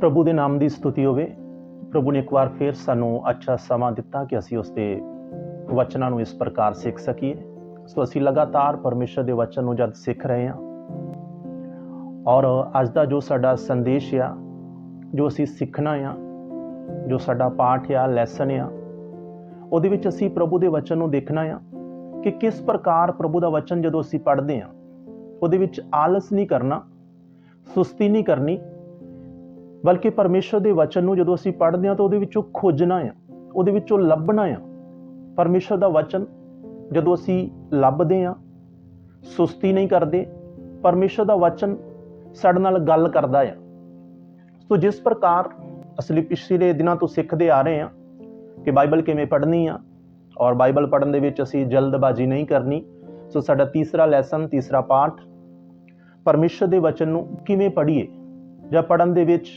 ਪ੍ਰਭੂ ਦੇ ਨਾਮ ਦੀ ਸਤੁਤੀ ਹੋਵੇ। ਪ੍ਰਭੂ ਨੇ ਇੱਕ ਵਾਰ ਫੇਰ ਸਾਨੂੰ ਅੱਛਾ ਸਮਾਂ ਦਿੱਤਾ ਕਿ ਅਸੀਂ ਉਸ ਦੇ ਵਚਨਾਂ ਨੂੰ ਇਸ ਪ੍ਰਕਾਰ ਸਿੱਖ ਸਕੀਏ। ਸੋ ਅਸੀਂ ਲਗਾਤਾਰ ਪਰਮੇਸ਼ਰ ਦੇ ਵਚਨ ਨੂੰ ਜਦ ਸਿੱਖ ਰਹੇ ਹਾਂ ਔਰ ਅੱਜ ਦਾ ਜੋ ਸਾਡਾ ਸੰਦੇਸ਼ ਆ, ਜੋ ਅਸੀਂ ਸਿੱਖਣਾ ਆ, ਜੋ ਸਾਡਾ ਪਾਠ ਆ ਲੈਸਨ ਆ, ਉਹਦੇ ਵਿੱਚ ਅਸੀਂ ਪ੍ਰਭੂ ਦੇ ਵਚਨ ਨੂੰ ਦੇਖਣਾ ਆ ਕਿ ਕਿਸ ਪ੍ਰਕਾਰ ਪ੍ਰਭੂ ਦਾ ਵਚਨ ਜਦੋਂ ਅਸੀਂ ਪੜ੍ਹਦੇ ਆ ਉਹਦੇ ਵਿੱਚ ਆਲਸ ਨਹੀਂ ਕਰਨਾ, ਸੁਸਤੀ ਨਹੀਂ ਕਰਨੀ ਬਲਕਿ ਪਰਮੇਸ਼ਰ ਦੇ ਵਚਨ ਨੂੰ ਜਦੋਂ ਅਸੀਂ ਪੜ੍ਹਦੇ ਹਾਂ ਤਾਂ ਉਹਦੇ ਵਿੱਚੋਂ ਖੋਜਣਾ ਆ, ਉਹਦੇ ਵਿੱਚੋਂ ਲੱਭਣਾ ਆ। ਪਰਮੇਸ਼ਰ ਦਾ ਵਚਨ ਜਦੋਂ ਅਸੀਂ ਲੱਭਦੇ ਹਾਂ, ਸੁਸਤੀ ਨਹੀਂ ਕਰਦੇ, ਪਰਮੇਸ਼ਰ ਦਾ ਵਚਨ ਸਾਡੇ ਨਾਲ ਗੱਲ ਕਰਦਾ ਆ। ਸੋ ਜਿਸ ਪ੍ਰਕਾਰ ਅਸਲੀ ਪਿਛਲੇ ਦਿਨਾਂ ਤੋਂ ਸਿੱਖਦੇ ਆ ਰਹੇ ਹਾਂ ਕਿ ਬਾਈਬਲ ਕਿਵੇਂ ਪੜ੍ਹਨੀ ਆ ਔਰ ਬਾਈਬਲ ਪੜ੍ਹਨ ਦੇ ਵਿੱਚ ਅਸੀਂ ਜਲਦਬਾਜ਼ੀ ਨਹੀਂ ਕਰਨੀ, ਸੋ ਸਾਡਾ ਤੀਸਰਾ ਲੈਸਨ ਤੀਸਰਾ ਪਾਠ ਪਰਮੇਸ਼ਰ ਦੇ ਵਚਨ ਨੂੰ ਕਿਵੇਂ ਪੜ੍ਹੀਏ ਜਾਂ ਪੜ੍ਹਨ ਦੇ ਵਿੱਚ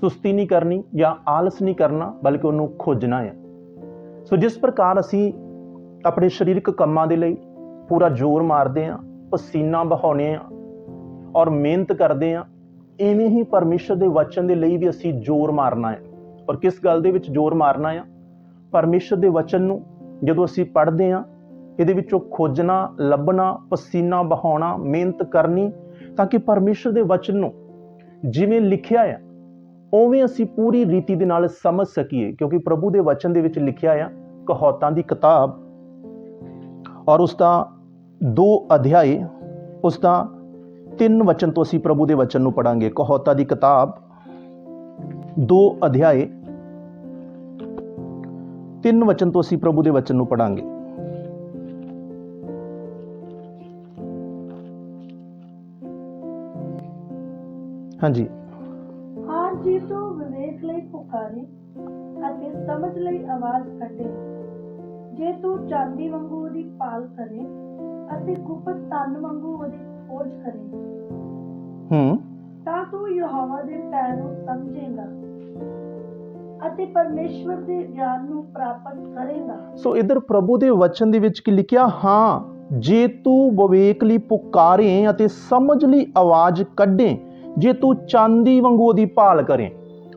ਸੁਸਤੀ ਨਹੀਂ ਕਰਨੀ ਜਾਂ ਆਲਸ ਨਹੀਂ ਕਰਨਾ, ਬਲਕਿ ਉਹਨੂੰ ਖੋਜਣਾ ਹੈ। ਸੋ ਜਿਸ ਪ੍ਰਕਾਰ ਅਸੀਂ ਆਪਣੇ ਸਰੀਰਕ ਕੰਮਾਂ ਦੇ ਲਈ ਪੂਰਾ ਜ਼ੋਰ ਮਾਰਦੇ ਹਾਂ, ਪਸੀਨਾ ਬਹਾਉਂਦੇ ਹਾਂ ਔਰ ਮਿਹਨਤ ਕਰਦੇ ਹਾਂ, ਐਵੇਂ ਹੀ ਪਰਮੇਸ਼ਰ ਦੇ ਵਚਨ ਦੇ ਲਈ ਵੀ ਅਸੀਂ ਜ਼ੋਰ ਮਾਰਨਾ ਹੈ। ਔਰ ਕਿਸ ਗੱਲ ਦੇ ਵਿੱਚ ਜ਼ੋਰ ਮਾਰਨਾ ਆ ਪਰਮੇਸ਼ਰ ਦੇ ਵਚਨ ਨੂੰ ਜਦੋਂ ਅਸੀਂ ਪੜ੍ਹਦੇ ਹਾਂ, ਇਹਦੇ ਵਿੱਚੋਂ ਖੋਜਣਾ, ਲੱਭਣਾ, ਪਸੀਨਾ ਬਹਾਉਣਾ ਮਿਹਨਤ ਕਰਨੀ, ਤਾਂ ਕਿ ਪਰਮੇਸ਼ਰ ਦੇ ਵਚਨ ਨੂੰ ਜਿਵੇਂ ਲਿਖਿਆ ਆ ਉਵੇਂ ਅਸੀਂ ਪੂਰੀ ਰੀਤੀ ਦੇ ਨਾਲ ਸਮਝ ਸਕੀਏ, ਕਿਉਂਕਿ ਪ੍ਰਭੂ ਦੇ ਵਚਨ ਦੇ ਵਿੱਚ ਲਿਖਿਆ ਆ, ਕਹੌਤਾਂ ਦੀ ਕਿਤਾਬ। ਔਰ ਉਸ ਦਾ ਦੋ ਅਧਿਆਏ, ਉਸ ਦਾ ਤਿੰਨ ਵਚਨ ਤੋਂ ਅਸੀਂ ਪ੍ਰਭੂ ਦੇ ਵਚਨ ਨੂੰ ਪੜਾਂਗੇ ਕਹੌਤਾਂ ਦੀ ਕਿਤਾਬ, ਦੋ ਅਧਿਆਏ, ਤਿੰਨ ਵਚਨ ਤੋਂ ਅਸੀਂ ਪ੍ਰਭੂ ਦੇ ਵਚਨ ਨੂੰ ਪੜਾਂਗੇ ਹਾਂਜੀ। ਹਾਂ ਜੀ ਤੂੰ ਵਿਵੇਕ ਲਈ ਪੁਕਾਰੇ ਅਤੇ ਸਮਝ ਲਈ ਆਵਾਜ਼ ਕੱਢੇ। ਜੇ ਤੂੰ ਚਾਂਦੀ ਵਾਂਗੂ ਉਹਦੀ ਪਾਲ ਕਰੇ ਅਤੇ ਗੁਪਤ ਧਨ ਵਾਂਗੂ ਉਹਦੀ ਖੋਜ ਕਰੇ ਹੂੰ। ਤਾਂ ਤੂੰ ਯਹੋਵਾ ਦੇ ਪੈਰ ਨੂੰ ਸਮਝੇਗਾ ਅਤੇ ਪਰਮੇਸ਼ਵਰ ਦੇ ਗਿਆਨ ਨੂੰ ਪ੍ਰਾਪਤ ਕਰੇਗਾ। ਸੋ ਇਧਰ ਪ੍ਰਭੂ ਦੇ ਵਚਨ ਦੇ ਵਿੱਚ ਕੀ ਲਿਖਿਆ? ਹਾਂ ਜੇ ਤੂੰ ਵਿਵੇਕ ਲਈ ਪੁਕਾਰੇ ਅਤੇ ਸਮਝ ਲਈ ਆਵਾਜ਼ ਕੱਢੇ ਜੇ ਤੂੰ ਚਾਂਦੀ ਵਾਂਗੂ ਉਹਦੀ ਭਾਲ ਕਰੇ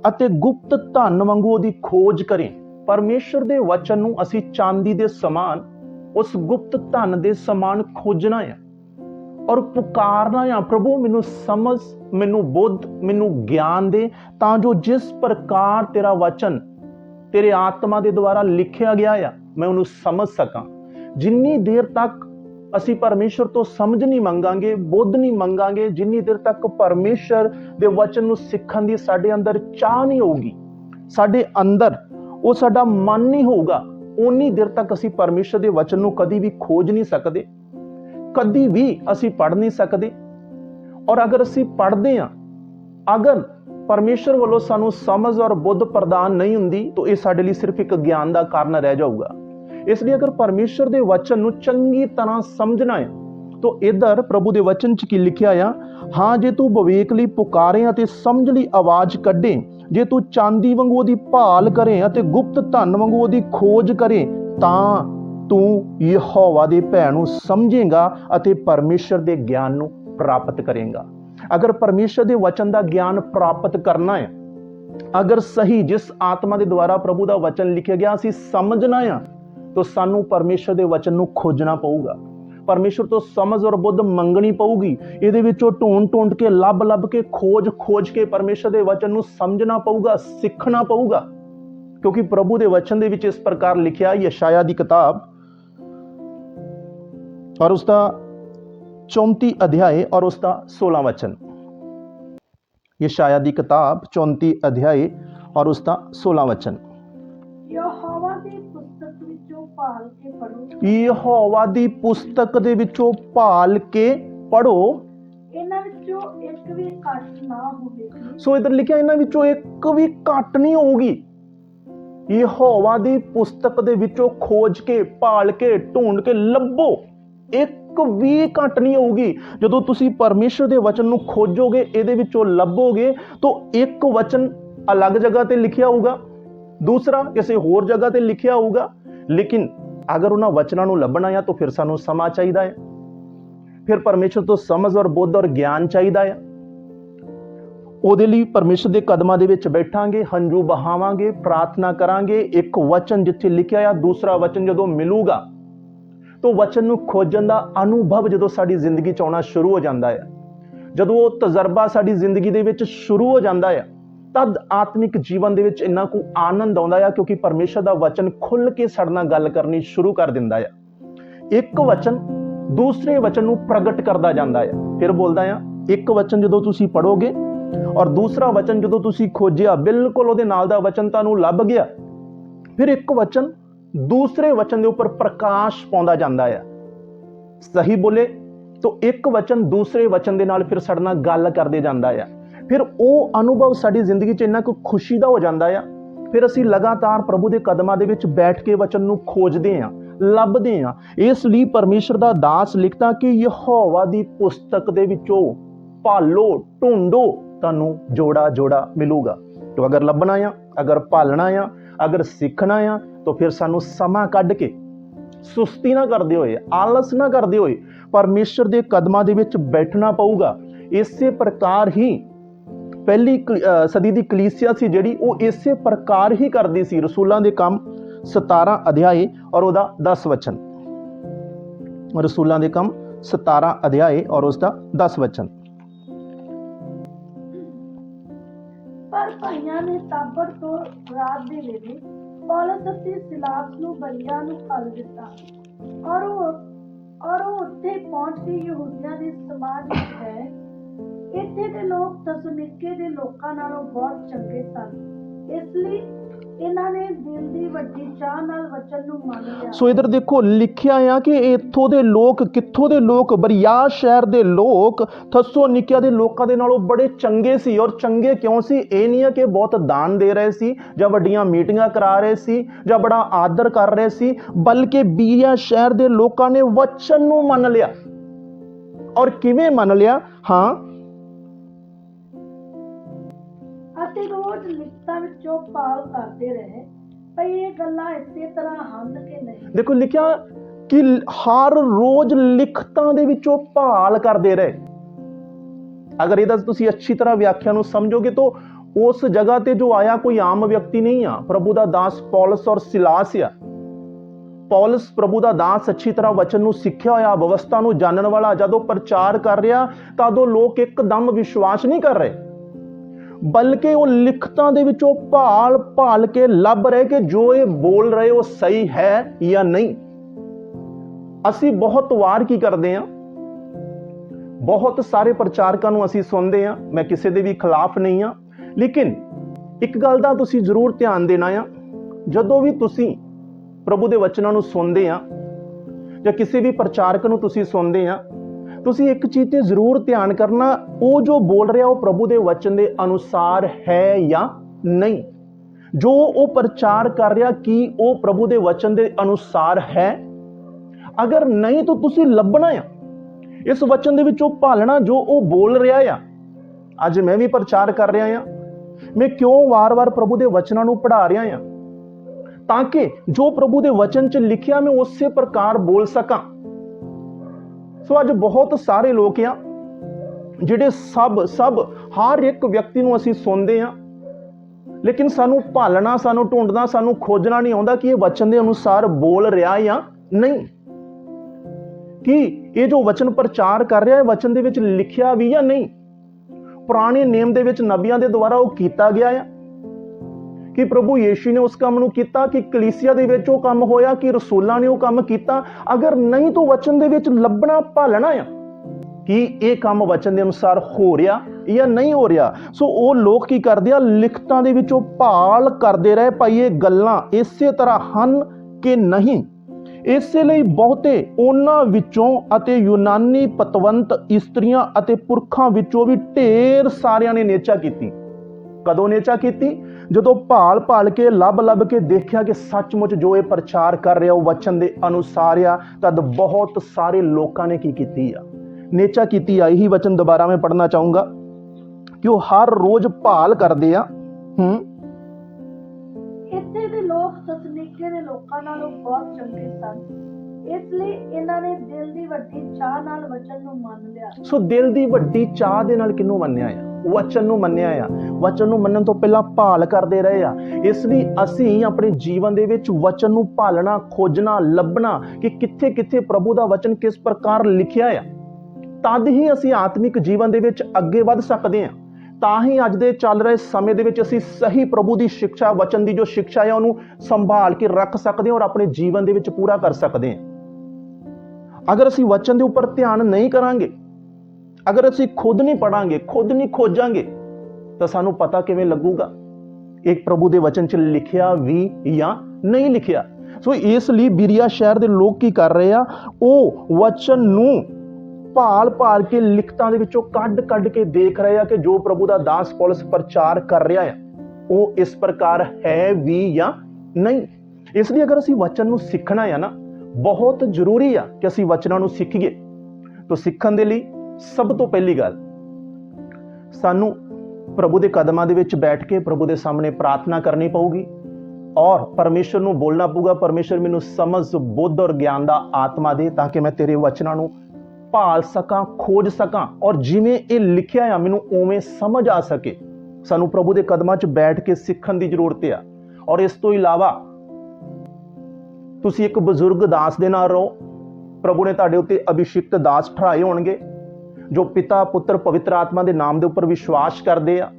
ਅਤੇ ਗੁਪਤ ਧਨ ਵਾਂਗੂ ਉਹਦੀ ਖੋਜ ਕਰੇ, ਪਰਮੇਸ਼ਰ ਦੇ ਵਚਨ ਨੂੰ ਅਸੀਂ ਚਾਂਦੀ ਦੇ ਸਮਾਨ, ਉਸ ਗੁਪਤ ਧਨ ਦੇ ਸਮਾਨ ਖੋਜਣਾ ਹੈ ਔਰ ਪੁਕਾਰਨਾ ਆ, ਪ੍ਰਭੂ, ਮੈਨੂੰ ਸਮਝ, ਮੈਨੂੰ ਬੁੱਧ, ਮੈਨੂੰ ਗਿਆਨ ਦੇ, ਤਾਂ ਜੋ ਜਿਸ ਪ੍ਰਕਾਰ ਤੇਰਾ ਵਚਨ ਤੇਰੇ ਆਤਮਾ ਦੇ ਦੁਆਰਾ ਲਿਖਿਆ ਗਿਆ ਆ, ਮੈਂ ਉਹਨੂੰ ਸਮਝ ਸਕਾਂ। ਜਿੰਨੀ ਦੇਰ ਤੱਕ ਅਸੀਂ ਪਰਮੇਸ਼ਰ ਤੋਂ ਸਮਝ ਨਹੀਂ ਮੰਗਾਂਗੇ, ਬੁੱਧ ਨਹੀਂ ਮੰਗਾਂਗੇ, ਜਿੰਨੀ ਦੇਰ ਤੱਕ ਪਰਮੇਸ਼ਰ ਦੇ ਵਚਨ ਨੂੰ ਸਿੱਖਣ ਦੀ ਸਾਡੇ ਅੰਦਰ ਚਾਹ ਨਹੀਂ ਹੋਊਗੀ, ਸਾਡੇ ਅੰਦਰ ਉਹ ਸਾਡਾ ਮਨ ਨਹੀਂ ਹੋਊਗਾ ਉਨੀ ਦੇਰ ਤੱਕ ਅਸੀਂ ਪਰਮੇਸ਼ਰ ਦੇ ਵਚਨ ਨੂੰ ਕਦੀ ਵੀ ਖੋਜ ਨਹੀਂ ਸਕਦੇ, ਕਦੀ ਵੀ ਅਸੀਂ ਪੜ ਨਹੀਂ ਸਕਦੇ। ਔਰ ਅਗਰ ਅਸੀਂ ਪੜ੍ਹਦੇ ਹਾਂ, ਅਗਰ ਪਰਮੇਸ਼ਰ ਵੱਲੋਂ ਸਾਨੂੰ ਸਮਝ ਔਰ ਬੁੱਧ ਪ੍ਰਦਾਨ ਨਹੀਂ ਹੁੰਦੀ, ਤਾਂ ਇਹ ਸਾਡੇ ਲਈ ਸਿਰਫ ਇੱਕ ਗਿਆਨ ਦਾ ਕਾਰਨ ਰਹਿ ਜਾਊਗਾ। ਇਸ ਲਈ ਅਗਰ ਪਰਮੇਸ਼ਰ ਦੇ ਵਚਨ ਨੂੰ ਚੰਗੀ ਤਰ੍ਹਾਂ ਸਮਝਣਾ ਹੈ, ਤਾਂ ਇਧਰ ਪ੍ਰਭੂ ਦੇ ਵਚਨ 'ਚ ਕੀ ਲਿਖਿਆ ਆ? ਹਾਂ, ਜੇ ਤੂੰ ਵਿਵੇਕ ਲਈ ਪੁਕਾਰੇ ਅਤੇ ਸਮਝ ਲਈ ਆਵਾਜ਼ ਕੱਢੇ, ਜੇ ਤੂੰ ਚਾਂਦੀ ਵਾਂਗੂ ਉਹਦੀ ਭਾਲ ਕਰੇ ਅਤੇ ਗੁਪਤ ਧਨ ਵਾਂਗੂ ਉਹਦੀ ਖੋਜ ਕਰੇ, ਤਾਂ ਤੂੰ ਯਹੋਵਾ ਦੇ ਭੈ ਨੂੰ ਸਮਝੇਗਾ ਅਤੇ ਪਰਮੇਸ਼ਰ ਦੇ ਗਿਆਨ ਨੂੰ ਪ੍ਰਾਪਤ ਕਰੇਗਾ। ਅਗਰ ਪਰਮੇਸ਼ਰ ਦੇ ਵਚਨ ਦਾ ਗਿਆਨ ਪ੍ਰਾਪਤ ਕਰਨਾ ਹੈ, ਅਗਰ ਸਹੀ ਜਿਸ ਆਤਮਾ ਦੇ ਦੁਆਰਾ ਪ੍ਰਭੂ ਦਾ ਵਚਨ ਲਿਖਿਆ ਗਿਆ, ਅਸੀਂ ਸਮਝਣਾ ਆ ਤਾਂ ਸਾਨੂੰ ਪਰਮੇਸ਼ਰ ਦੇ ਵਚਨ ਨੂੰ ਖੋਜਣਾ ਪਊਗਾ। ਪਰਮੇਸ਼ਰ ਤੋਂ ਸਮਝ ਔਰ ਬੁੱਧ ਮੰਗਣੀ ਪਊਗੀ। ਇਹਦੇ ਵਿੱਚੋਂ ਢੂੰਡ ਢੂੰਡ ਕੇ, ਲੱਭ ਲੱਭ ਕੇ, ਖੋਜ ਖੋਜ ਕੇ ਪਰਮੇਸ਼ਰ ਦੇ ਵਚਨ ਨੂੰ ਸਮਝਣਾ ਪਊਗਾ, ਸਿੱਖਣਾ ਪਊਗਾ। ਕਿਉਂਕਿ ਪ੍ਰਭੂ ਦੇ ਵਚਨ ਦੇ ਵਿੱਚ ਇਸ ਪ੍ਰਕਾਰ ਲਿਖਿਆ, ਯਸ਼ਾਇਆ ਦੀ ਕਿਤਾਬ। ਔਰ ਉਸ ਦਾ 34 ਅਧਿਆਏ ਔਰ ਉਸ ਦਾ 16 ਵਚਨ। ਯਸ਼ਾਇਆ ਦੀ ਕਿਤਾਬ 34 ਅਧਿਆਏ ਔਰ ਉਸ ਦਾ 16 ਵਚਨ। ਯਹੋਵਾ ਦੀ ਭਾਲ ਕੇ ਪੜੋ ਯਹੋਵਾ ਦੀ ਪੁਸਤਕ ਦੇ ਵਿੱਚੋਂ ਭਾਲ ਕੇ ਪੜੋ ਇਹਨਾਂ ਵਿੱਚੋਂ ਇੱਕ ਵੀ ਘੱਟ ਨਾ ਹੋਵੇਗੀ ਸੋ ਇਧਰ ਲਿਖਿਆ ਇਹਨਾਂ ਵਿੱਚੋਂ ਇੱਕ ਵੀ ਘੱਟ ਨਹੀਂ ਹੋਊਗੀ। ਯਹੋਵਾ ਦੀ ਪੁਸਤਕ ਦੇ ਵਿੱਚੋਂ ਖੋਜ ਕੇ ਭਾਲ ਕੇ ਢੂੰਡ ਕੇ ਲੱਭੋ। ਇੱਕ ਵੀ ਘੱਟ ਨਹੀਂ ਹੋਊਗੀ। ਜਦੋਂ ਤੁਸੀਂ ਪਰਮੇਸ਼ਰ ਦੇ ਵਚਨ ਨੂੰ ਖੋਜੋਗੇ ਇਹਦੇ ਵਿੱਚੋਂ ਲੱਭੋਗੇ ਤਾਂ ਇੱਕ ਵਚਨ ਅਲੱਗ ਜਗ੍ਹਾ ਤੇ ਲਿਖਿਆ ਹੋਊਗਾ। ਦੂਸਰਾ ਕਿਸੇ ਹੋਰ ਜਗ੍ਹਾ ਤੇ ਲਿਖਿਆ ਹੋਊਗਾ। ਲੇਕਿਨ ਅਗਰ ਉਹਨਾਂ ਵਚਨਾਂ ਨੂੰ ਲੱਭਣਾ ਆ ਤਾਂ ਫਿਰ ਸਾਨੂੰ ਸਮਾਂ ਚਾਹੀਦਾ ਹੈ। ਫਿਰ ਪਰਮੇਸ਼ਰ ਤੋਂ ਸਮਝ ਔਰ ਬੁੱਧ ਔਰ ਗਿਆਨ ਚਾਹੀਦਾ ਹੈ। ਉਹਦੇ ਲਈ ਪਰਮੇਸ਼ਰ ਦੇ ਕਦਮਾਂ ਦੇ ਵਿੱਚ ਬੈਠਾਂਗੇ, ਹੰਝੂ ਬਹਾਵਾਂਗੇ ਪ੍ਰਾਰਥਨਾ ਕਰਾਂਗੇ। ਇੱਕ ਵਚਨ ਜਿੱਥੇ ਲਿਖਿਆ ਆ, ਦੂਸਰਾ ਵਚਨ ਜਦੋਂ ਮਿਲੂਗਾ, ਤਾਂ ਵਚਨ ਨੂੰ ਖੋਜਣ ਦਾ ਅਨੁਭਵ ਜਦੋਂ ਸਾਡੀ ਜ਼ਿੰਦਗੀ ਚ ਆਉਣਾ ਸ਼ੁਰੂ ਹੋ ਜਾਂਦਾ ਹੈ ਜਦੋਂ ਉਹ ਤਜਰਬਾ ਸਾਡੀ ਜ਼ਿੰਦਗੀ ਦੇ ਵਿੱਚ ਸ਼ੁਰੂ ਹੋ ਜਾਂਦਾ ਹੈ ਤਦ ਆਤਮਿਕ ਜੀਵਨ ਦੇ ਵਿੱਚ ਇੰਨਾ ਕੁ ਆਨੰਦ ਆਉਂਦਾ ਆ, ਕਿਉਂਕਿ ਪਰਮੇਸ਼ਰ ਦਾ ਵਚਨ ਖੁੱਲ ਕੇ ਸਾਡੇ ਨਾਲ ਗੱਲ ਕਰਨੀ ਸ਼ੁਰੂ ਕਰ ਦਿੰਦਾ ਆ। ਇੱਕ ਵਚਨ ਦੂਸਰੇ ਵਚਨ ਨੂੰ ਪ੍ਰਗਟ ਕਰਦਾ ਜਾਂਦਾ ਆ। ਫਿਰ ਬੋਲਦਾ ਆ, ਇੱਕ ਵਚਨ ਜਦੋਂ ਤੁਸੀਂ ਪੜੋਗੇ ਔਰ ਦੂਸਰਾ ਵਚਨ ਜਦੋਂ ਤੁਸੀਂ ਖੋਜਿਆ, ਬਿਲਕੁਲ ਉਹਦੇ ਨਾਲ ਦਾ ਵਚਨ ਤੁਹਾਨੂੰ ਲੱਭ ਗਿਆ, ਫਿਰ ਇੱਕ ਵਚਨ ਦੂਸਰੇ ਵਚਨ ਦੇ ਉੱਪਰ ਪ੍ਰਕਾਸ਼ ਪਾਉਂਦਾ ਜਾਂਦਾ ਆ। ਸਹੀ ਬੋਲੇ ਤਾਂ ਇੱਕ ਵਚਨ ਦੂਸਰੇ ਵਚਨ ਦੇ ਨਾਲ ਫਿਰ ਸਾਡੇ ਨਾਲ ਗੱਲ ਕਰਦੇ ਜਾਂਦਾ ਆ। ਫਿਰ ਉਹ ਅਨੁਭਵ ਸਾਡੀ ਜ਼ਿੰਦਗੀ 'ਚ ਇੰਨਾ ਕੁ ਖੁਸ਼ੀ ਦਾ ਹੋ ਜਾਂਦਾ ਆ। ਫਿਰ ਅਸੀਂ ਲਗਾਤਾਰ ਪ੍ਰਭੂ ਦੇ ਕਦਮਾਂ ਦੇ ਵਿੱਚ ਬੈਠ ਕੇ ਵਚਨ ਨੂੰ ਖੋਜਦੇ ਆ, ਲੱਭਦੇ ਆ। ਇਸ ਲਈ ਪਰਮੇਸ਼ਰ ਦਾ ਦਾਸ ਲਿਖਦਾ ਕਿ ਯਹੋਵਾ ਦੀ ਪੁਸਤਕ ਦੇ ਵਿੱਚੋਂ ਭਾਲੋ, ਢੂੰਡੋ, ਤੁਹਾਨੂੰ ਜੋੜਾ ਜੋੜਾ ਮਿਲੂਗਾ। ਤੋ ਅਗਰ ਲੱਭਣਾ ਆ, ਅਗਰ ਭਾਲਣਾ ਆ, ਅਗਰ ਸਿੱਖਣਾ ਆ, ਤਾਂ ਫਿਰ ਸਾਨੂੰ ਸਮਾਂ ਕੱਢ ਕੇ ਸੁਸਤੀ ਨਾ ਕਰਦੇ ਹੋਏ, ਆਲਸ ਨਾ ਕਰਦੇ ਹੋਏ ਪਰਮੇਸ਼ਰ ਦੇ ਕਦਮਾਂ ਦੇ ਵਿੱਚ ਬੈਠਣਾ ਪਊਗਾ। ਇਸੇ ਪ੍ਰਕਾਰ ਹੀ ਪਹਿਲੀ ਸਦੀ ਦੀ ਕਲੀਸਿਆ ਸੀ ਜਿਹੜੀ ਉਹ ਇਸੇ ਪ੍ਰਕਾਰ ਹੀ ਕਰਦੀ ਸੀ। ਰਸੂਲਾਂ ਦੇ ਕੰਮ 17 ਅਧਿਆਏ ਔਰ ਉਹਦਾ 10 ਵਚਨ। ਰਸੂਲਾਂ ਦੇ ਕੰਮ 17 ਅਧਿਆਏ ਔਰ ਉਸ ਦਾ 10 ਵਚਨ। ਪਰ ਭਾਈਆਂ ਨੇ ਤਾਬੜ ਤੋਂ ਰਾਤ ਦੇ ਵੇਲੇ ਪੌਲਸ ਅਤੇ ਸਿਲਾਸ ਨੂੰ ਬਰੀਆ ਨੂੰ ਫਲ ਦਿੱਤਾ ਔਰ ਉਹ ਔਰ ਉਹ ਉੱਥੇ ਪਹੁੰਚ ਕੇ ਯਹੂਦੀਆਂ ਦੇ ਸਮਾਜ ਵਿੱਚ ਗਏ। ਇੱਥੇ ਦੇ ਲੋਕ ਤਸਨੀਕੇ ਦੇ ਲੋਕਾਂ ਨਾਲੋਂ ਬਹੁਤ ਚੰਗੇ ਸਨ। ਇਸ ਲਈ ਇਹਨਾਂ ਨੇ ਦਿਲ ਦੀ ਵੱਡੀ ਚਾਹ ਨਾਲ ਵਚਨ ਨੂੰ ਮੰਨ ਲਿਆ। ਸੋ ਇਧਰ ਦੇਖੋ, ਲਿਖਿਆ ਆ ਕਿ ਇੱਥੋਂ ਦੇ ਲੋਕ, ਕਿੱਥੋਂ ਦੇ ਲੋਕ, ਬਰੀਆ ਸ਼ਹਿਰ ਦੇ ਲੋਕ, ਥੱਸੋਨਿਕਿਆ ਦੇ ਲੋਕਾਂ ਦੇ ਨਾਲੋਂ ਬੜੇ ਚੰਗੇ ਸੀ ਔਰ ਚੰਗੇ ਕਿਉਂ ਸੀ? ਇਹ ਨਹੀਂ ਹੈ ਕਿ ਬਹੁਤ ਦਾਨ ਦੇ ਰਹੇ ਸੀ ਜਾਂ ਵੱਡੀਆਂ ਮੀਟਿੰਗਾਂ ਕਰਾ ਰਹੇ ਸੀ ਜਾਂ ਬੜਾ ਆਦਰ ਕਰ ਰਹੇ ਸੀ, ਬਲਕਿ ਬੀਰੀਆ ਸ਼ਹਿਰ ਦੇ ਲੋਕਾਂ ਨੇ ਵਚਨ ਨੂੰ ਮੰਨ ਲਿਆ। ਔਰ ਕਿਵੇਂ ਮੰਨ ਲਿਆ? ਹਾਂ ਅਤੇ ਲਿਖਤਾਂ ਵਿੱਚੋਂ ਪਾਲ ਕਰਦੇ ਰਹੇ, ਭਈ ਇਹ ਗੱਲਾਂ ਇਸੇ ਤਰ੍ਹਾਂ ਹਨ ਕਿ ਨਹੀਂ? ਦੇਖੋ, ਲਿਖਿਆ ਕਿ ਹਰ ਰੋਜ਼ ਲਿਖਤਾਂ ਦੇ ਵਿੱਚੋਂ ਭਾਲ ਕਰਦੇ ਰਹੇ। ਅਗਰ ਇਹਦਾ ਤੁਸੀਂ ਅੱਛੀ ਤਰ੍ਹਾਂ ਵਿਆਖਿਆ ਨੂੰ ਸਮਝੋਗੇ ਤਾਂ ਉਸ ਜਗ੍ਹਾ ਤੇ ਜੋ ਆਇਆ ਕੋਈ ਆਮ ਵਿਅਕਤੀ ਨਹੀਂ ਆ, ਪ੍ਰਭੂ ਦਾ ਦਾਸ ਪੌਲਸ ਔਰ ਸਿਲਾਸ ਆ। ਪੌਲਸ ਪ੍ਰਭੂ ਦਾ ਦਾਸ ਅੱਛੀ ਤਰ੍ਹਾਂ ਵਚਨ ਨੂੰ ਸਿੱਖਿਆ ਹੋਇਆ, ਵਿਵਸਥਾ ਨੂੰ ਜਾਣਨ ਵਾਲਾ, ਜਦੋਂ ਪ੍ਰਚਾਰ ਕਰ ਰਿਹਾ ਤਾਂ ਉਹ ਲੋਕ ਇੱਕਦਮ ਵਿਸ਼ਵਾਸ ਨਹੀਂ ਕਰ ਰਹੇ। ਬਲਕਿ ਉਹ ਲਿਖਤਾਂ ਦੇ ਵਿੱਚੋਂ ਭਾਲ ਭਾਲ ਕੇ ਲੱਭ ਰਹੇ ਕਿ ਜੋ ਇਹ ਬੋਲ ਰਹੇ ਉਹ ਸਹੀ ਹੈ ਜਾਂ ਨਹੀਂ। ਅਸੀਂ ਬਹੁਤ ਵਾਰ ਕੀ ਕਰਦੇ ਹਾਂ? ਬਹੁਤ ਸਾਰੇ ਪ੍ਰਚਾਰਕਾਂ ਨੂੰ ਅਸੀਂ ਸੁਣਦੇ ਹਾਂ। ਮੈਂ ਕਿਸੇ ਦੇ ਵੀ ਖਿਲਾਫ ਨਹੀਂ ਹਾਂ। ਲੇਕਿਨ ਇੱਕ ਗੱਲ ਦਾ ਤੁਸੀਂ ਜ਼ਰੂਰ ਧਿਆਨ ਦੇਣਾ ਆ। ਜਦੋਂ ਵੀ ਤੁਸੀਂ ਪ੍ਰਭੂ ਦੇ ਵਚਨਾਂ ਨੂੰ ਸੁਣਦੇ ਆ ਜਾਂ ਕਿਸੇ ਵੀ ਪ੍ਰਚਾਰਕ ਨੂੰ ਤੁਸੀਂ ਸੁਣਦੇ ਆ ਤੁਸੀਂ ਇੱਕ ਚੀਜ਼ ਤੇ ਜ਼ਰੂਰ ਧਿਆਨ ਕਰਨਾ, ਉਹ ਜੋ ਬੋਲ ਰਿਹਾ ਉਹ ਪ੍ਰਭੂ ਦੇ ਵਚਨ ਦੇ ਅਨੁਸਾਰ ਹੈ ਜਾਂ ਨਹੀਂ? ਜੋ ਉਹ ਪ੍ਰਚਾਰ ਕਰ ਰਿਹਾ, ਕੀ ਉਹ ਪ੍ਰਭੂ ਦੇ ਵਚਨ ਦੇ ਅਨੁਸਾਰ ਹੈ? ਅਗਰ ਨਹੀਂ, ਤਾਂ ਤੁਸੀਂ ਲੱਭਣਾ ਆ। ਇਸ ਵਚਨ ਦੇ ਵਿੱਚੋਂ ਭਾਲਣਾ ਜੋ ਉਹ ਬੋਲ ਰਿਹਾ ਆ। ਅੱਜ ਮੈਂ ਵੀ ਪ੍ਰਚਾਰ ਕਰ ਰਿਹਾ ਆ। ਮੈਂ ਕਿਉਂ ਵਾਰ-ਵਾਰ ਪ੍ਰਭੂ ਦੇ ਵਚਨਾਂ ਨੂੰ ਪੜ੍ਹਾ ਰਿਹਾ ਆ? ਤਾਂ ਕਿ ਜੋ ਪ੍ਰਭੂ ਦੇ ਵਚਨ 'ਚ ਲਿਖਿਆ, ਮੈਂ ਉਸੇ ਪ੍ਰਕਾਰ ਬੋਲ ਸਕਾਂ। ਸੋ ਅੱਜ ਬਹੁਤ ਸਾਰੇ ਲੋਕ ਆ ਜਿਹੜੇ ਸਭ ਸਭ, ਹਰ ਇੱਕ ਵਿਅਕਤੀ ਨੂੰ ਅਸੀਂ ਸੁਣਦੇ ਆ। ਲੇਕਿਨ ਸਾਨੂੰ ਭਾਲਣਾ, ਸਾਨੂੰ ਢੂੰਡਣਾ, ਸਾਨੂੰ ਖੋਜਣਾ ਨਹੀਂ ਆਉਂਦਾ ਕਿ ਇਹ ਵਚਨ ਦੇ ਅਨੁਸਾਰ ਬੋਲ ਰਿਹਾ ਜਾਂ ਨਹੀਂ। ਕਿ ਇਹ ਜੋ ਵਚਨ ਪ੍ਰਚਾਰ ਕਰ ਰਿਹਾ ਹੈ ਵਚਨ ਦੇ ਵਿੱਚ ਲਿਖਿਆ ਵੀ ਜਾਂ ਨਹੀਂ? ਪੁਰਾਣੇ ਨੇਮ ਦੇ ਵਿੱਚ ਨਬੀਆਂ ਦੇ ਦੁਆਰਾ ਉਹ ਕੀਤਾ ਗਿਆ ਹੈ ਕਿ ਪ੍ਰਭੂ ਯੀਸ਼ੂ ਨੇ ਉਸ ਕੰਮ ਨੂੰ ਕੀਤਾ, ਕਿ ਕਲੀਸਿਆ ਦੇ ਵਿੱਚ ਉਹ ਕੰਮ ਹੋਇਆ, ਕਿ ਰਸੂਲਾਂ ਨੇ ਉਹ ਕੰਮ ਕੀਤਾ। ਅਗਰ ਨਹੀਂ ਤਾਂ ਵਚਨ ਦੇ ਵਿੱਚ ਲੱਭਣਾ ਭਾਲਣਾ ਆ ਕਿ ਇਹ ਕੰਮ ਵਚਨ ਦੇ ਅਨੁਸਾਰ ਹੋ ਰਿਹਾ ਜਾਂ ਨਹੀਂ ਹੋ ਰਿਹਾ। ਸੋ ਉਹ ਲੋਕ ਕੀ ਕਰਦੇ ਆ? ਲਿਖਤਾਂ ਦੇ ਵਿੱਚੋਂ ਭਾਲ ਕਰਦੇ ਰਹੇ, ਭਾਈ ਇਹ ਗੱਲਾਂ ਇਸੇ ਤਰ੍ਹਾਂ ਹਨ ਕਿ ਨਹੀਂ। ਇਸੇ ਲਈ ਬਹੁਤੇ ਉਹਨਾਂ ਵਿੱਚੋਂ ਅਤੇ ਯੂਨਾਨੀ ਪਤਵੰਤ ਇਸਤਰੀਆਂ ਅਤੇ ਪੁਰਖਾਂ ਵਿੱਚੋਂ ਵੀ ਢੇਰ ਸਾਰਿਆਂ ਨੇ ਨੇਚਾ ਕੀਤੀ। ਕਦੋਂ ਨੇਚਾ ਕੀਤੀ? ਜਦੋਂ ਭਾਲ ਭਾਲ ਕੇ ਲੱਭ ਲੱਭ ਕੇ ਦੇਖਿਆ ਕਿ ਸੱਚਮੁੱਚ ਜੋ ਇਹ ਪ੍ਰਚਾਰ ਕਰ ਰਿਹਾ ਉਹ ਵਚਨ ਦੇ ਅਨੁਸਾਰ ਆ ਤਦ ਬਹੁਤ ਸਾਰੇ ਲੋਕਾਂ ਨੇ ਕੀ ਕੀਤੀ ਆ? ਨੇਚਾ ਕੀਤੀ ਆ ਇਹੀ ਵਚਨ ਦੁਬਾਰਾ ਮੈਂ ਪੜ੍ਹਨਾ ਚਾਹੂੰਗਾ। ਕਿ ਉਹ ਹਰ ਰੋਜ਼ ਭਾਲ ਕਰਦੇ ਆ। ਹੂੰ? ਇੱਥੇ ਦੇ ਲੋਕ ਤਸਨੀਕੇ ਦੇ ਲੋਕਾਂ ਨਾਲੋਂ ਬਹੁਤ ਚੰਗੇ ਸਨ। ਇਸ ਲਈ ਇਹਨਾਂ ਨੇ ਦਿਲ ਦੀ ਵੱਡੀ ਚਾਹ ਨਾਲ ਵਚਨ ਨੂੰ ਮੰਨ ਲਿਆ। ਸੋ ਦਿਲ ਦੀ ਵੱਡੀ ਚਾਹ ਦੇ ਨਾਲ ਕਿਹਨੂੰ ਮੰਨਿਆ ਆ? ਵਚਨ ਨੂੰ ਮੰਨਿਆ ਆ ਵਚਨ ਨੂੰ ਮੰਨਣ ਤੋਂ ਪਹਿਲਾਂ ਭਾਲ ਕਰਦੇ ਰਹੇ ਆ ਇਸ ਲਈ ਅਸੀਂ ਆਪਣੇ ਜੀਵਨ ਦੇ ਵਿੱਚ ਵਚਨ ਨੂੰ ਭਾਲਣਾ ਖੋਜਣਾ ਲੱਭਣਾ ਕਿ ਕਿੱਥੇ ਕਿੱਥੇ ਪ੍ਰਭੂ ਦਾ ਵਚਨ ਕਿਸ ਪ੍ਰਕਾਰ ਲਿਖਿਆ ਆ ਤਦ ਹੀ ਅਸੀਂ ਆਤਮਿਕ ਜੀਵਨ ਦੇ ਵਿੱਚ ਅੱਗੇ ਵੱਧ ਸਕਦੇ ਹਾਂ ਤਾਂ ਹੀ ਅੱਜ ਦੇ ਚੱਲ ਰਹੇ ਸਮੇਂ ਦੇ ਵਿੱਚ ਅਸੀਂ ਸਹੀ ਪ੍ਰਭੂ ਦੀ ਸਿੱਖਿਆ ਵਚਨ ਦੀ ਜੋ ਸਿੱਖਿਆ ਹੈ ਉਹਨੂੰ ਸੰਭਾਲ ਕੇ ਰੱਖ ਸਕਦੇ ਹਾਂ ਔਰ ਆਪਣੇ ਜੀਵਨ ਦੇ ਵਿੱਚ ਪੂਰਾ ਕਰ ਸਕਦੇ ਹਾਂ ਅਗਰ ਅਸੀਂ ਵਚਨ ਦੇ ਉੱਪਰ ਧਿਆਨ ਨਹੀਂ ਕਰਾਂਗੇ ਅਗਰ ਅਸੀਂ ਖੁਦ ਨਹੀਂ ਪੜਾਂਗੇ ਖੁਦ ਨਹੀਂ ਖੋਜਾਂਗੇ, ਤਾਂ ਸਾਨੂੰ ਪਤਾ ਕਿਵੇਂ ਲੱਗੂਗਾ? ਇੱਕ ਪ੍ਰਭੂ ਦੇ ਵਚਨ 'ਚ ਲਿਖਿਆ ਵੀ ਜਾਂ ਨਹੀਂ ਲਿਖਿਆ? ਸੋ ਇਸ ਲਈ ਬਿਰੀਆ ਸ਼ਹਿਰ ਦੇ ਲੋਕ ਕੀ ਕਰ ਰਹੇ ਆ? ਉਹ ਵਚਨ ਨੂੰ ਭਾਲ ਭਾਲ ਕੇ ਲਿਖਤਾਂ ਦੇ ਵਿੱਚੋਂ ਕੱਢ ਕੱਢ ਕੇ ਦੇਖ ਰਹੇ ਆ ਕਿ ਜੋ ਪ੍ਰਭੂ ਦਾ ਦਾਸ ਪੌਲਸ ਪ੍ਰਚਾਰ ਕਰ ਰਿਹਾ ਹੈ ਉਹ ਇਸ ਪ੍ਰਕਾਰ ਹੈ ਵੀ ਜਾਂ ਨਹੀਂ? ਇਸ ਲਈ ਅਗਰ ਅਸੀਂ ਵਚਨ ਨੂੰ ਸਿੱਖਣਾ ਹੈ ਨਾ, ਬਹੁਤ ਜ਼ਰੂਰੀ ਆ ਕਿ ਅਸੀਂ ਵਚਨਾਂ ਨੂੰ ਸਿੱਖੀਏ। ਤਾਂ ਸਿੱਖਣ ਦੇ ਲਈ ਸਭ ਤੋਂ ਪਹਿਲੀ ਗੱਲ, ਸਾਨੂੰ ਪ੍ਰਭੂ ਦੇ ਕਦਮਾਂ ਦੇ ਵਿੱਚ ਬੈਠ ਕੇ ਪ੍ਰਭੂ ਦੇ ਸਾਹਮਣੇ ਪ੍ਰਾਰਥਨਾ ਕਰਨੀ ਪਊਗੀ ਔਰ ਪਰਮੇਸ਼ਰ ਨੂੰ ਬੋਲਣਾ ਪਊਗਾ, ਪਰਮੇਸ਼ਰ ਮੈਨੂੰ ਸਮਝ, ਬੁੱਧ ਔਰ ਗਿਆਨ ਦਾ ਆਤਮਾ ਦੇ ਤਾਂ ਕਿ ਮੈਂ ਤੇਰੇ ਵਚਨਾਂ ਨੂੰ ਭਾਲ ਸਕਾਂ, ਖੋਜ ਸਕਾਂ ਔਰ ਜਿਵੇਂ ਇਹ ਲਿਖਿਆ ਆ, ਮੈਨੂੰ ਉਵੇਂ ਸਮਝ ਆ ਸਕੇ। ਸਾਨੂੰ ਪ੍ਰਭੂ ਦੇ ਕਦਮਾਂ 'ਚ ਬੈਠ ਕੇ ਸਿੱਖਣ ਦੀ ਜ਼ਰੂਰਤ ਆ ਔਰ ਇਸ ਤੋਂ ਇਲਾਵਾ ਤੁਸੀਂ ਇੱਕ ਬਜ਼ੁਰਗ ਦਾਸ ਦੇ ਨਾਲ ਰਹੋ। ਪ੍ਰਭੂ ਨੇ ਤੁਹਾਡੇ ਉੱਤੇ ਅਭਿਸ਼ਿਕਤ ਦਾਸ ਠਰਾਏ ਹੋਣਗੇ। ਜੋ ਪਿਤਾ, ਪੁੱਤਰ, ਪਵਿੱਤਰ ਆਤਮਾ ਦੇ ਨਾਮ ਦੇ ਉੱਪਰ ਵਿਸ਼ਵਾਸ ਕਰਦੇ ਆ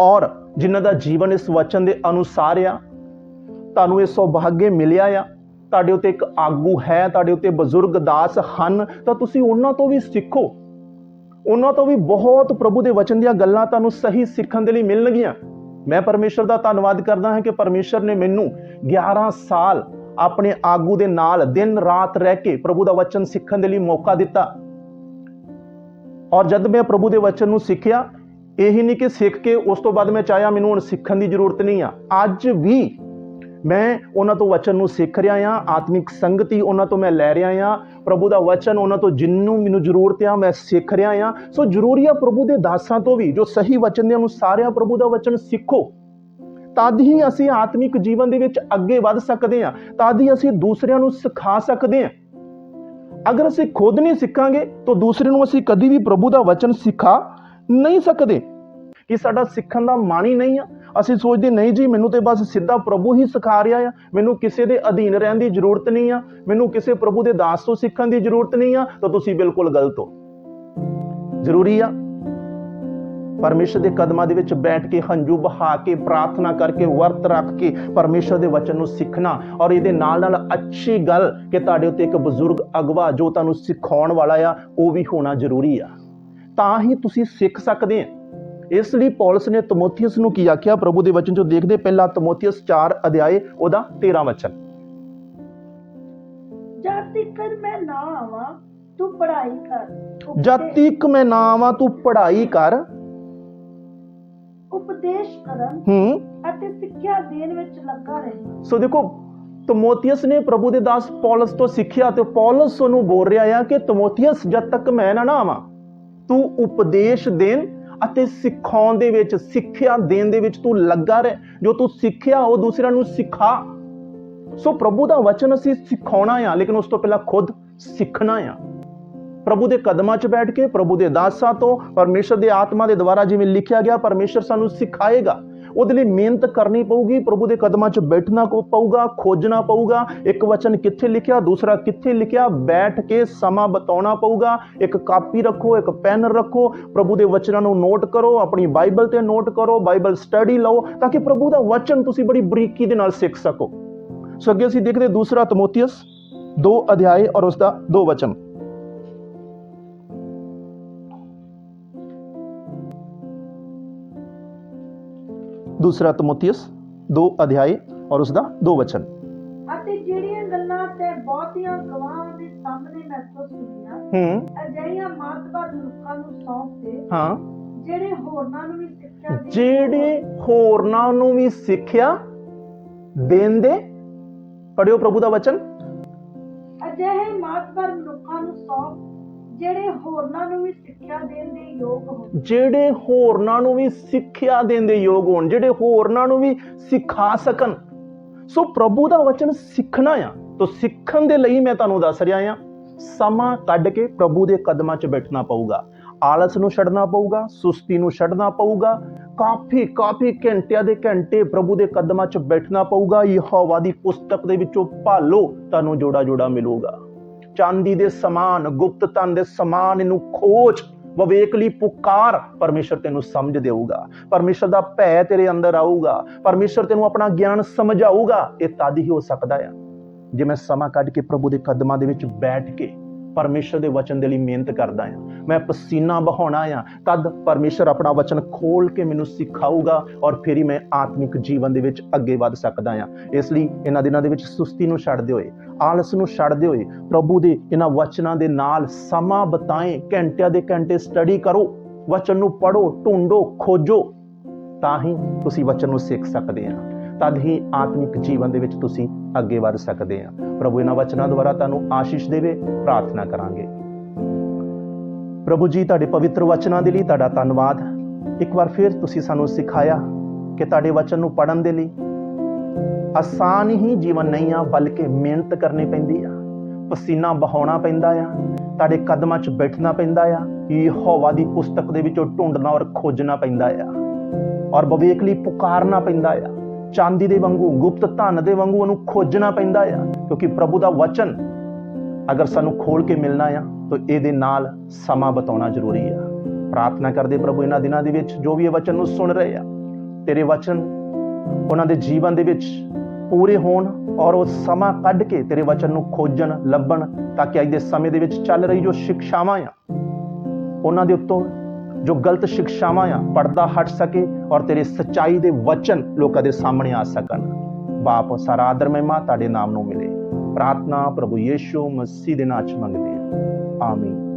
ਔਰ ਜਿਨ੍ਹਾਂ ਦਾ ਜੀਵਨ ਇਸ ਵਚਨ ਦੇ ਅਨੁਸਾਰ ਆ, ਤੁਹਾਨੂੰ ਇਹ ਸੌਭਾਗਯ ਮਿਲਿਆ ਆ, ਤੁਹਾਡੇ ਉੱਤੇ ਇੱਕ ਆਗੂ ਹੈ, ਤੁਹਾਡੇ ਉੱਤੇ ਬਜ਼ੁਰਗ ਦਾਸ ਹਨ, ਤਾਂ ਤੁਸੀਂ ਉਹਨਾਂ ਤੋਂ ਵੀ ਸਿੱਖੋ। ਉਹਨਾਂ ਤੋਂ ਵੀ ਬਹੁਤ ਪ੍ਰਭੂ ਦੇ ਵਚਨ ਦੀਆਂ ਗੱਲਾਂ ਤੁਹਾਨੂੰ ਸਹੀ ਸਿੱਖਣ ਦੇ ਲਈ ਮਿਲਣਗੀਆਂ। ਮੈਂ ਪਰਮੇਸ਼ਰ ਦਾ ਧੰਨਵਾਦ ਕਰਦਾ ਹਾਂ ਕਿ ਪਰਮੇਸ਼ਰ ਨੇ ਮੈਨੂੰ 11 ਸਾਲ ਆਪਣੇ ਆਗੂ ਦੇ ਨਾਲ ਦਿਨ ਰਾਤ ਰਹਿ ਕੇ ਪ੍ਰਭੂ ਦਾ ਵਚਨ ਸਿੱਖਣ ਦੇ ਲਈ ਮੌਕਾ ਦਿੱਤਾ। ਔਰ ਜਦ ਮੈਂ ਪ੍ਰਭੂ ਦੇ ਵਚਨ ਨੂੰ ਸਿੱਖਿਆ, ਇਹੀ ਨਹੀਂ ਕਿ ਸਿੱਖ ਕੇ ਉਸ ਤੋਂ ਬਾਅਦ ਮੈਂ ਚਾਹਿਆ ਮੈਨੂੰ ਹੁਣ ਸਿੱਖਣ ਦੀ ਜ਼ਰੂਰਤ ਨਹੀਂ ਆ। ਅੱਜ ਵੀ ਮੈਂ ਉਹਨਾਂ ਤੋਂ ਵਚਨ ਨੂੰ ਸਿੱਖ ਰਿਹਾ ਆ ਆਤਮਿਕ ਸੰਗਤੀ ਉਹਨਾਂ ਤੋਂ ਮੈਂ ਲੈ ਰਿਹਾ ਆ ਪ੍ਰਭੂ ਦਾ ਵਚਨ ਉਹਨਾਂ ਤੋਂ ਜਿੰਨੂੰ ਮੈਨੂੰ ਜ਼ਰੂਰਤ ਆ ਮੈਂ ਸਿੱਖ ਰਿਹਾ ਆ ਸੋ ਜ਼ਰੂਰੀ ਆ ਪ੍ਰਭੂ ਦੇ ਦਾਸਾਂ ਤੋਂ ਵੀ, ਜੋ ਸਹੀ ਵਚਨ ਦੇ ਅਨੁਸਾਰ ਆ ਪ੍ਰਭੂ ਦਾ ਵਚਨ ਸਿੱਖੋ। ਤਦ ਹੀ ਅਸੀਂ ਆਤਮਿਕ ਜੀਵਨ ਦੇ ਵਿੱਚ ਅੱਗੇ ਵੱਧ ਸਕਦੇ ਹਾਂ, ਤਦ ਹੀ ਅਸੀਂ ਦੂਸਰਿਆਂ ਨੂੰ ਸਿਖਾ ਸਕਦੇ ਹਾਂ। ਅਗਰ ਅਸੀਂ ਖੁਦ ਨਹੀਂ ਸਿੱਖਾਂਗੇ ਤਾਂ ਦੂਸਰੇ ਨੂੰ ਅਸੀਂ ਕਦੀ ਵੀ ਪ੍ਰਭੂ ਦਾ ਵਚਨ ਸਿਖਾ ਨਹੀਂ ਸਕਦੇ। ਕਿ ਸਾਡਾ ਸਿੱਖਣ ਦਾ ਮਨ ਹੀ ਨਹੀਂ ਆ। ਅਸੀਂ ਸੋਚਦੇ, ਨਹੀਂ ਜੀ, ਮੈਨੂੰ ਤੇ ਬਸ ਸਿੱਧਾ ਪ੍ਰਭੂ ਹੀ ਸਿਖਾ ਰਿਹਾ ਆ। ਮੈਨੂੰ ਕਿਸੇ ਦੇ ਅਧੀਨ ਰਹਿਣ ਦੀ ਜ਼ਰੂਰਤ ਨਹੀਂ ਆ। ਮੈਨੂੰ ਕਿਸੇ ਪ੍ਰਭੂ ਦੇ ਦਾਸ ਤੋਂ ਸਿੱਖਣ ਦੀ ਜ਼ਰੂਰਤ ਨਹੀਂ ਆ। ਤਾਂ ਤੁਸੀਂ ਬਿਲਕੁਲ ਗਲਤ ਹੋ। ਜ਼ਰੂਰੀ ਆ ਪਰਮੇਸ਼ਰ ਦੇ ਕਦਮਾਂ ਦੇ ਵਿੱਚ ਬੈਠ ਕੇ ਹੰਝੂ ਬਹਾ ਕੇ ਪ੍ਰਾਰਥਨਾ ਕਰਕੇ ਵਰਤ ਰੱਖ ਕੇ ਪਰਮੇਸ਼ਰ ਦੇ ਵਚਨ ਨੂੰ ਸਿੱਖਣਾ ਔਰ ਇਹਦੇ ਨਾਲ ਨਾਲ ਅੱਛੀ ਗੱਲ ਕਿ ਤੁਹਾਡੇ ਉੱਤੇ ਇੱਕ ਬਜ਼ੁਰਗ ਅਗਵਾ ਜੋ ਤੁਹਾਨੂੰ ਸਿਖਾਉਣ ਵਾਲਾ ਆ ਉਹ ਵੀ ਹੋਣਾ ਜ਼ਰੂਰੀ ਆ। ਤਾਂ ਹੀ ਤੁਸੀਂ ਸਿੱਖ ਸਕਦੇ ਆ। ਇਸ ਲਈ ਪੌਲਸ ਨੇ ਤਮੋਥੀਅਸ ਨੂੰ ਕੀ ਆਖਿਆ? ਪ੍ਰਭੂ ਦੇ ਵਚਨ ਚੋਂ ਦੇਖਦੇ ਪਹਿਲਾ ਤਮੋਥੀਅਸ 4 ਅਧਿਆਏ ਉਹਦਾ 13 ਵਚਨ। ਜਦ ਤੀਕਰ ਮੈਂ ਨਾ ਆਵਾਂ ਤੂੰ ਪੜ੍ਹਾਈ ਕਰ। ਜਦ ਤੀਕ ਮੈਂ ਨਾ ਆਵਾਂ ਤੂੰ ਪੜ੍ਹਾਈ ਕਰ। ਉਪਦੇਸ਼ ਕਰਨ ਹੂੰ। ਅਤੇ ਸਿੱਖਿਆ ਦੇਣ ਵਿੱਚ ਲੱਗਾ ਰਹੇ। ਸੋ ਦੇਖੋ ਤਮੋਥੀਅਸ ਨੇ ਪ੍ਰਭੂ ਦੇ ਦਾਸ ਪੌਲਸ ਤੋਂ ਸਿੱਖਿਆ ਤੇ ਪੌਲਸ ਉਹਨੂੰ ਬੋਲ ਰਿਹਾ ਆ ਕਿ ਤਮੋਥੀਅਸ ਜਦ ਤੱਕ ਮੈਂ ਨਾ ਨਾ ਆਵਾਂ ਤੂੰ ਉਪਦੇਸ਼ ਦੇਣ ਅਤੇ ਸਿਖਾਉਣ ਦੇ ਵਿੱਚ ਸਿੱਖਿਆ ਦੇਣ ਦੇ ਵਿੱਚ ਤੂੰ ਲੱਗਾ ਰਹਿ। ਜੋ ਤੂੰ ਸਿੱਖਿਆ ਉਹ ਦੂਸਰਿਆਂ ਨੂੰ ਸਿਖਾ। ਸੋ ਪ੍ਰਭੂ ਦਾ ਵਚਨ ਅਸੀਂ ਸਿਖਾਉਣਾ ਆ ਲੇਕਿਨ ਉਸ ਤੋਂ ਪਹਿਲਾਂ ਖੁਦ ਸਿੱਖਣਾ ਆ। ਪ੍ਰਭੂ ਦੇ ਕਦਮਾਂ 'ਚ ਬੈਠ ਕੇ, ਪ੍ਰਭੂ ਦੇ ਦਾਸਾਂ ਤੋਂ, ਪਰਮੇਸ਼ਰ ਦੇ ਆਤਮਾ ਦੇ ਦੁਆਰਾ ਜਿਵੇਂ ਲਿਖਿਆ ਗਿਆ, ਪਰਮੇਸ਼ਰ ਸਾਨੂੰ ਸਿਖਾਏਗਾ। ਉਹਦੇ ਲਈ ਮਿਹਨਤ ਕਰਨੀ ਪਊਗੀ, ਪ੍ਰਭੂ ਦੇ ਕਦਮਾਂ 'ਚ ਬੈਠਣਾ ਕੋ ਪਊਗਾ, ਖੋਜਣਾ ਪਊਗਾ, ਇੱਕ ਵਚਨ ਕਿੱਥੇ ਲਿਖਿਆ, ਦੂਸਰਾ ਕਿੱਥੇ ਲਿਖਿਆ, ਬੈਠ ਕੇ ਸਮਾਂ ਬਤਾਉਣਾ ਪਊਗਾ। ਇੱਕ ਕਾਪੀ ਰੱਖੋ, ਇੱਕ ਪੈਨ ਰੱਖੋ, ਪ੍ਰਭੂ ਦੇ ਵਚਨਾਂ ਨੂੰ ਨੋਟ ਕਰੋ, ਆਪਣੀ ਬਾਈਬਲ ਤੇ ਨੋਟ ਕਰੋ, ਬਾਈਬਲ ਸਟੱਡੀ ਲਓ, ਤਾਂ ਕਿ ਪ੍ਰਭੂ ਦਾ ਵਚਨ ਤੁਸੀਂ ਬੜੀ ਬਰੀਕੀ ਦੇ ਨਾਲ ਸਿੱਖ ਸਕੋ। ਸੋ ਅੱਗੇ ਅਸੀਂ ਦੇਖਦੇ ਦੂਸਰਾ ਤਮੋਥੀਅਸ 2 ਅਧਿਆਏ ਔਰ ਉਸ ਦਾ 2 ਵਚਨ। ਦੂਸਰਾ ਤਮੋਥੀਅਸ 2 ਅਧਿਆਏ ਔਰ ਉਸ ਦਾ 2 ਵਚਨ। ਅਤੇ ਜਿਹੜੀਆਂ ਗੱਲਾਂ ਤੇ ਬਹੁਤੀਆਂ ਗਵਾਹਾਂ ਦੇ ਸਾਹਮਣੇ ਮੈਂ ਤੋਂ ਸੁਣੀਆਂ ਹੂੰ। ਅਜਿਹੀਆਂ ਮਾਤਬਰ ਮਨੁੱਖਾਂ ਨੂੰ ਸੌਂਪ ਦੇ ਹਾਂ। ਜਿਹੜੇ ਹੋਰਨਾਂ ਨੂੰ ਵੀ ਸਿੱਖਿਆ ਜਿਹੜੇ ਹੋਰਨਾਂ ਨੂੰ ਵੀ ਸਿੱਖਿਆ ਦੇਣ ਦੇ। ਪੜਿਓ ਪ੍ਰਭੂ ਦਾ ਵਚਨ। ਅਜਿਹੇ ਮਾਤਬਰ ਮਨੁੱਖਾਂ ਨੂੰ ਸੌਂਪ ਜਿਹੜੇ ਹੋਰਨਾਂ ਨੂੰ ਵੀ ਸਿੱਖਿਆ ਦੇਣ ਦੇ ਯੋਗ ਹੋਣ। ਜਿਹੜੇ ਹੋਰਨਾਂ ਨੂੰ ਵੀ ਸਿੱਖਿਆ ਦੇਣ ਦੇ ਯੋਗ ਹੋਣ, ਜਿਹੜੇ ਹੋਰਨਾਂ ਨੂੰ ਵੀ ਸਿਖਾ ਸਕਣ। ਸੋ ਪ੍ਰਭੂ ਦਾ ਵਚਨ ਸਿੱਖਣਾ ਆ, ਤੋ ਸਿੱਖਣ ਦੇ ਲਈ ਮੈਂ ਤੁਹਾਨੂੰ ਦੱਸ ਰਿਹਾ ਆ, ਸਮਾਂ ਕੱਢ ਕੇ ਪ੍ਰਭੂ ਦੇ ਕਦਮਾਂ 'ਚ ਬੈਠਣਾ ਪਊਗਾ। ਆਲਸ ਨੂੰ ਛੱਡਣਾ ਪਊਗਾ, ਸੁਸਤੀ ਨੂੰ ਛੱਡਣਾ ਪਊਗਾ, ਕਾਫੀ ਕਾਫੀ ਘੰਟਿਆਂ ਦੇ ਘੰਟੇ ਪ੍ਰਭੂ ਦੇ ਕਦਮਾਂ 'ਚ ਬੈਠਣਾ ਪਊਗਾ। ਯਹੋਵਾ ਦੀ ਪੁਸਤਕ ਦੇ ਵਿੱਚੋਂ ਭਾਲੋ, ਤੁਹਾਨੂੰ ਜੋੜਾ ਜੋੜਾ ਮਿਲੂਗਾ। ਚਾਂਦੀ ਦੇ ਸਮਾਨ, ਗੁਪਤ ਧਨ ਦੇ ਸਮਾਨ, ਇਹਨੂੰ ਖੋਜ, ਵਿਵੇਕ ਲਈ ਪੁਕਾਰ, ਪਰਮੇਸ਼ਰ ਤੈਨੂੰ ਸਮਝ ਦੇਊਗਾ। ਪਰਮੇਸ਼ਰ ਦਾ ਭੈ ਤੇਰੇ ਅੰਦਰ ਆਊਗਾ। ਪਰਮੇਸ਼ਰ ਤੈਨੂੰ ਆਪਣਾ ਗਿਆਨ ਸਮਝਾਊਗਾ। ਇਹ ਤਦ ਹੀ ਹੋ ਸਕਦਾ ਆ, ਜੇ ਮੈਂ ਸਮਾਂ ਕੱਢ ਕੇ ਪ੍ਰਭੂ ਦੇ ਕਦਮਾਂ ਦੇ ਵਿੱਚ ਬੈਠ ਕੇ ਪਰਮੇਸ਼ਰ ਦੇ ਵਚਨ ਦੇ ਲਈ ਮਿਹਨਤ ਕਰਦਾ ਆ ਮੈਂ ਪਸੀਨਾ ਬਹਾਉਣਾ ਆ ਤਦ ਪਰਮੇਸ਼ਰ ਆਪਣਾ ਵਚਨ ਖੋਲ ਕੇ ਮੈਨੂੰ ਸਿਖਾਊਗਾ ਔਰ ਫਿਰ ਹੀ ਮੈਂ ਆਤਮਿਕ ਜੀਵਨ ਦੇ ਵਿੱਚ ਅੱਗੇ ਵੱਧ ਸਕਦਾ ਆ ਇਸ ਲਈ ਇਹਨਾਂ ਦਿਨਾਂ ਦੇ ਵਿੱਚ ਸੁਸਤੀ ਨੂੰ ਛੱਡਦੇ ਹੋਏ, ਆਲਸ ਨੂੰ ਛੱਡਦੇ ਹੋਏ ਪ੍ਰਭੂ ਦੇ ਇਹਨਾਂ ਵਚਨਾਂ ਦੇ ਨਾਲ ਸਮਾਂ ਬਿਤਾਏ, ਘੰਟਿਆਂ ਦੇ ਘੰਟੇ ਸਟੱਡੀ ਕਰੋ, ਵਚਨ ਨੂੰ ਪੜੋ ਢੂੰਡੋ, ਖੋਜੋ, ਤਾਂ ਹੀ ਤੁਸੀਂ ਵਚਨ ਨੂੰ ਸਿੱਖ ਸਕਦੇ ਆ ਤਦ ਹੀ ਆਤਮਿਕ ਜੀਵਨ ਦੇ ਵਿੱਚ ਤੁਸੀਂ ਅੱਗੇ ਵੱਧ ਸਕਦੇ ਆ। ਪ੍ਰਭੂ ਇਹਨਾਂ ਵਚਨਾਂ ਦੁਆਰਾ ਤੁਹਾਨੂੰ ਆਸ਼ੀਸ਼ ਦੇਵੇ, ਪ੍ਰਾਰਥਨਾ ਕਰਾਂਗੇ। ਪ੍ਰਭੂ ਜੀ, ਤੁਹਾਡੇ ਪਵਿੱਤਰ ਵਚਨਾਂ ਦੇ ਲਈ ਤੁਹਾਡਾ ਧੰਨਵਾਦ। ਇੱਕ ਵਾਰ ਫਿਰ ਤੁਸੀਂ ਸਾਨੂੰ ਸਿਖਾਇਆ ਕਿ ਤੁਹਾਡੇ ਵਚਨ ਨੂੰ ਪੜਨ ਦੇ ਲਈ ਆਸਾਨ ਹੀ ਜੀਵਨ ਨਹੀਂ ਆ, ਬਲਕਿ ਮਿਹਨਤ ਕਰਨੀ ਪੈਂਦੀ ਆ, ਪਸੀਨਾ ਬਹਾਉਣਾ ਪੈਂਦਾ ਆ, ਤੁਹਾਡੇ ਕਦਮਾਂ 'ਚ ਬੈਠਣਾ ਪੈਂਦਾ ਆ, ਯਹੋਵਾ ਦੀ ਪੁਸਤਕ ਦੇ ਵਿੱਚੋਂ ਢੂੰਡਣਾ ਔਰ ਖੋਜਣਾ ਪੈਂਦਾ ਆ, ਔਰ ਵਿਵੇਕ ਲਈ ਪੁਕਾਰਨਾ ਪੈਂਦਾ ਆ। ਚਾਂਦੀ ਦੇ ਵਾਂਗੂ, ਗੁਪਤ ਧਨ ਦੇ ਵਾਂਗੂ ਉਹਨੂੰ ਖੋਜਣਾ ਪੈਂਦਾ ਆ। ਕਿਉਂਕਿ ਪ੍ਰਭੂ ਦਾ ਵਚਨ, ਅਗਰ ਸਾਨੂੰ ਖੋਲ ਕੇ ਮਿਲਣਾ ਆ, ਤਾਂ ਇਹਦੇ ਨਾਲ ਸਮਾਂ ਬਤਾਉਣਾ ਜ਼ਰੂਰੀ ਆ। ਪ੍ਰਾਰਥਨਾ ਕਰਦੇ ਪ੍ਰਭੂ ਇਹਨਾਂ ਦਿਨਾਂ ਦੇ ਵਿੱਚ, ਜੋ ਵੀ ਇਹ ਵਚਨ ਨੂੰ ਸੁਣ ਰਹੇ ਆ, ਤੇਰੇ ਵਚਨ ਉਹਨਾਂ ਦੇ ਜੀਵਨ ਦੇ ਵਿੱਚ ਪੂਰੇ ਹੋਣ ਔਰ ਉਹ ਸਮਾਂ ਕੱਢ ਕੇ ਤੇਰੇ ਵਚਨ ਨੂੰ ਖੋਜਣ, ਲੱਭਣ, ਤਾਂ ਕਿ ਅੱਜ ਦੇ ਸਮੇਂ ਦੇ ਵਿੱਚ ਚੱਲ ਰਹੀ ਜੋ ਸਿੱਖਿਆਵਾਂ ਆ, ਉਹਨਾਂ ਦੇ ਉੱਤੋਂ ਜੋ ਗਲਤ ਸਿੱਖਿਆਵਾਂ ਆ ਪਰਦਾ ਹਟ ਸਕੇ ਔਰ ਤੇਰੇ ਸਚਾਈ ਦੇ ਵਚਨ ਲੋਕਾਂ ਦੇ ਸਾਹਮਣੇ ਆ ਸਕਣ। ਬਾਪ, ਸਾਰਾ ਆਦਰ ਮਹਿਮਾ ਤੁਹਾਡੇ ਨਾਮ ਨੂੰ ਮਿਲੇ। ਪ੍ਰਾਰਥਨਾ ਪ੍ਰਭੂ ਯੀਸ਼ੂ ਮਸੀਹ ਦੇ ਨਾਮ ਚ ਮੰਗਦੇ ਹਾਂ। ਆਮੀਨ।